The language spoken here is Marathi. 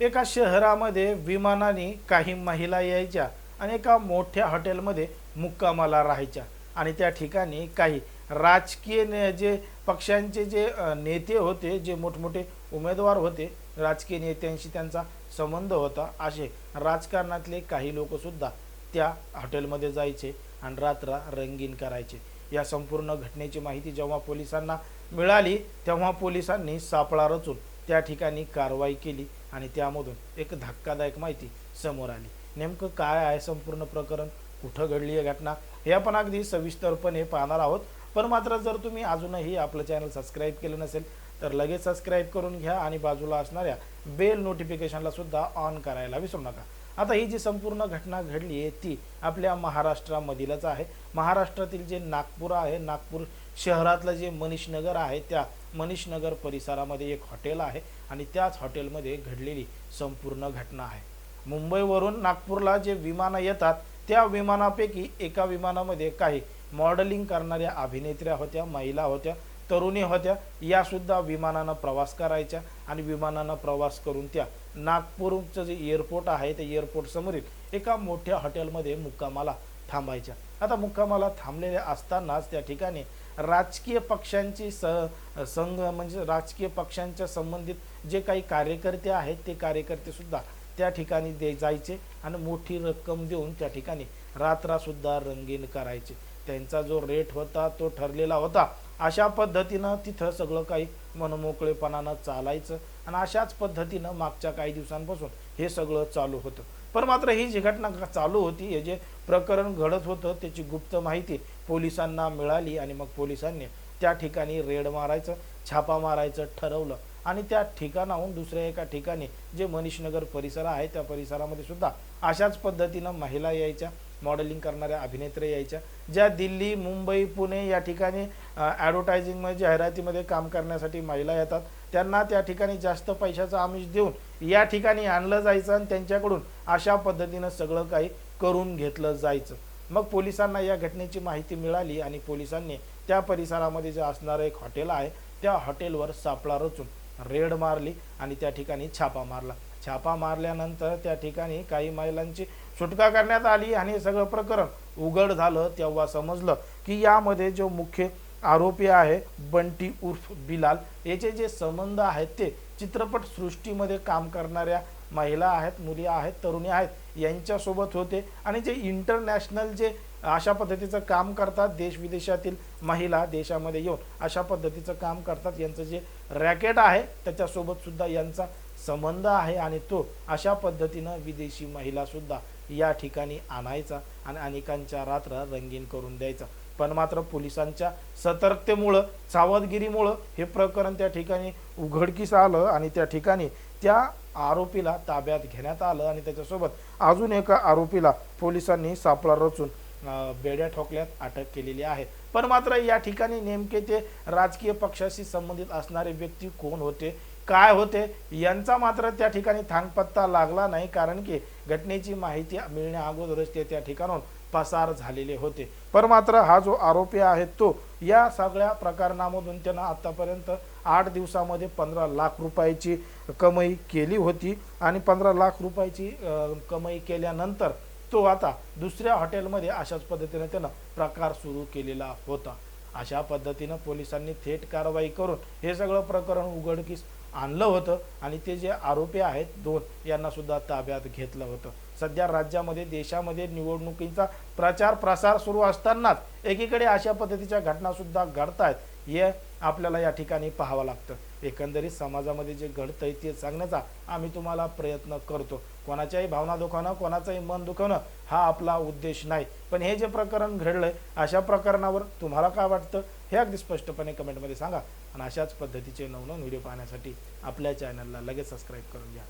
एका शहरामध्ये विमानाने काही महिला यायच्या आणि एका मोठ्या हॉटेलमध्ये मुक्कामाला राहायच्या. आणि त्या ठिकाणी काही राजकीय ने जे पक्षांचे जे नेते होते जे मोठमोठे उमेदवार होते राजकीय नेत्यांशी त्यांचा संबंध होता असे राजकारणातले काही लोकसुद्धा त्या हॉटेलमध्ये जायचे आणि रात्र रंगीन करायचे. या संपूर्ण घटनेची माहिती जेव्हा पोलिसांना मिळाली तेव्हा पोलिसांनी सापळा रचून त्या ठिकाणी कारवाई केली. आणि त्यामधून एक धक्कादायक माहिती समोर आली. नेमकं काय आहे संपूर्ण प्रकरण? कुठं घडली आहे घटना? हे आपण अगदी सविस्तरपणे पाहणार आहोत. पण मात्र जर तुम्ही अजूनही आपलं चॅनल सबस्क्राईब केलं नसेल तर लगेच सबस्क्राईब करून घ्या आणि बाजूला असणाऱ्या बेल नोटिफिकेशनला सुद्धा ऑन करायला विसरू नका. आता ही जी संपूर्ण घटना घडली आहे ती आपल्या महाराष्ट्रामधीलच आहे. महाराष्ट्रातील जे नागपूर आहे नागपूर शहरातलं जे मनीषनगर आहे त्या मनीषनगर परिसरामध्ये एक हॉटेल आहे आणि त्याच हॉटेलमध्ये घडलेली संपूर्ण घटना आहे. मुंबईवरून नागपूरला जे विमानं येतात त्या विमानापैकी एका विमानामध्ये काही मॉडेलिंग करणाऱ्या अभिनेत्र्या होत्या महिला होत्या तरुणी होत्या. यासुद्धा विमानानं प्रवास करायच्या आणि विमानानं प्रवास करून त्या नागपूरचं जे एअरपोर्ट आहे त्या एअरपोर्टसमोरील एका मोठ्या हॉटेलमध्ये मुक्कामाला थांबायच्या. आता मुक्कामाला थांबलेल्या असतानाच त्या ठिकाणी राजकीय पक्षांची स संघ म्हणजे राजकीय पक्षांच्या संबंधित जे काही कार्यकर्ते आहेत ते कार्यकर्तेसुद्धा त्या ठिकाणी दे जायचे आणि मोठी रक्कम देऊन त्या ठिकाणी रात्रासुद्धा रंगीन करायचे. त्यांचा जो रेट होता तो ठरलेला होता. अशा पद्धतीनं तिथं सगळं काही मनमोकळेपणानं चालायचं आणि अशाच पद्धतीनं मागच्या काही दिवसांपासून हे सगळं चालू होतं. पण मात्र ही जी घटना चालू होती हे जे प्रकरण घडत होतं त्याची गुप्त माहिती पोलिसांना मिळाली आणि मग पोलिसांनी त्या ठिकाणी रेड मारायचं छापा मारायचं ठरवलं आणि त्या ठिकाणाहून दुसऱ्या एका ठिकाणी जे मनीषनगर परिसर आहे त्या परिसरामध्ये सुद्धा अशाच पद्धतीनं महिला यायच्या मॉडेलिंग करणाऱ्या अभिनेत्री यायच्या ज्या दिल्ली मुंबई पुणे या ठिकाणी ॲडव्हर्टायझिंगमध्ये जाहिरातीमध्ये काम करण्यासाठी महिला येतात. त्यांना त्या ठिकाणी जास्त पैशाचं आमिष देऊन या ठिकाणी आणलं जायचं आणि त्यांच्याकडून अशा पद्धतीनं सगळं काही करून घेतलं जायचं. मग पोलिसांना या घटनेची माहिती मिळाली आणि पोलिसांनी त्या परिसरामध्ये जे असणारं एक हॉटेल आहे त्या हॉटेलवर सापळा रचून रेड मारली आणि त्या ठिकाणी छापा मारला. छापा मारल्यानंतर त्या ठिकाणी काही महिलांची सुटका करण्यात आली आणि सगळं प्रकरण उघड झालं तेव्हा समजलं की यामध्ये जो मुख्य आरोपी आहे बंटी उर्फ बिलाल याचे जे संबंध आहेत ते चित्रपट सृष्टीमध्ये काम करणाऱ्या महिला आहेत मुली आहेत तरुणी आहेत यांच्यासोबत होते. आणि जे इंटरनॅशनल जे अशा पद्धतीचं काम करतात देश विदेशातील महिला देशामध्ये येऊन अशा पद्धतीचं काम करतात यांचं जे रॅकेट आहे त्याच्यासोबत सुद्धा यांचा संबंध आहे आणि तो अशा पद्धतीनं विदेशी महिलासुद्धा या ठिकाणी आणायचा आणि अनेकांच्या रात्र रंगीन करून द्यायचा. पण मात्र पोलिसांच्या सतर्कतेमुळं सावधगिरीमुळं हे प्रकरण त्या ठिकाणी उघडकीस आलं आणि त्या ठिकाणी त्या आरोपीला ताब्यात घेण्यात आलं आणि त्याच्यासोबत अजून एका आरोपीला पोलिसांनी सापळा रचून बेड्या ठोकल्यात अटक केलेली आहे. पण मात्र या ठिकाणी नेमके ते राजकीय पक्षाशी संबंधित असणारे व्यक्ती कोण होते काय होते यांचा मात्र त्या ठिकाणी थांगपत्ता लागला नाही कारण की घटनेची माहिती मिळण्या अगोदरच ते त्या ठिकाणाहून पसार झालेले होते. पण मात्र हा जो आरोपी आहे तो या सगळ्या प्रकरणामधून त्यानं आतापर्यंत आठ दिवसामध्ये पंधरा लाख रुपयाची कमाई केली होती आणि पंधरा लाख रुपयाची कमाई केल्यानंतर तो आता दुसऱ्या हॉटेलमध्ये अशाच पद्धतीने त्यानं प्रकार सुरू केलेला होता. अशा पद्धतीनं पोलिसांनी थेट कारवाई करून हे सगळं प्रकरण उघडकीस आणलं होतं आणि ते जे आरोपी आहेत दोन यांनासुद्धा ताब्यात घेतलं होतं. सध्या राज्यामध्ये देशामध्ये निवडणुकींचा प्रचार प्रसार सुरू असतानाच एकीकडे अशा पद्धतीच्या घटनासुद्धा घडत आहेत हे आपल्याला या ठिकाणी पाहावं लागतं. एकंदरीत समाजामध्ये जे घडतंय ते सांगण्याचा आम्ही तुम्हाला प्रयत्न करतो. कोणाच्याही भावना दुखावणं कोणाचंही मन दुखवणं हा आपला उद्देश नाही. पण हे जे प्रकरण घडलंय अशा प्रकरणावर तुम्हाला काय वाटतं हे अगदी स्पष्टपणे कमेंटमध्ये सांगा. आणि अशाच पद्धतीचे नवनवीन व्हिडिओ पाहण्यासाठी आपल्या चॅनलला लगेच सबस्क्राईब करून घ्या.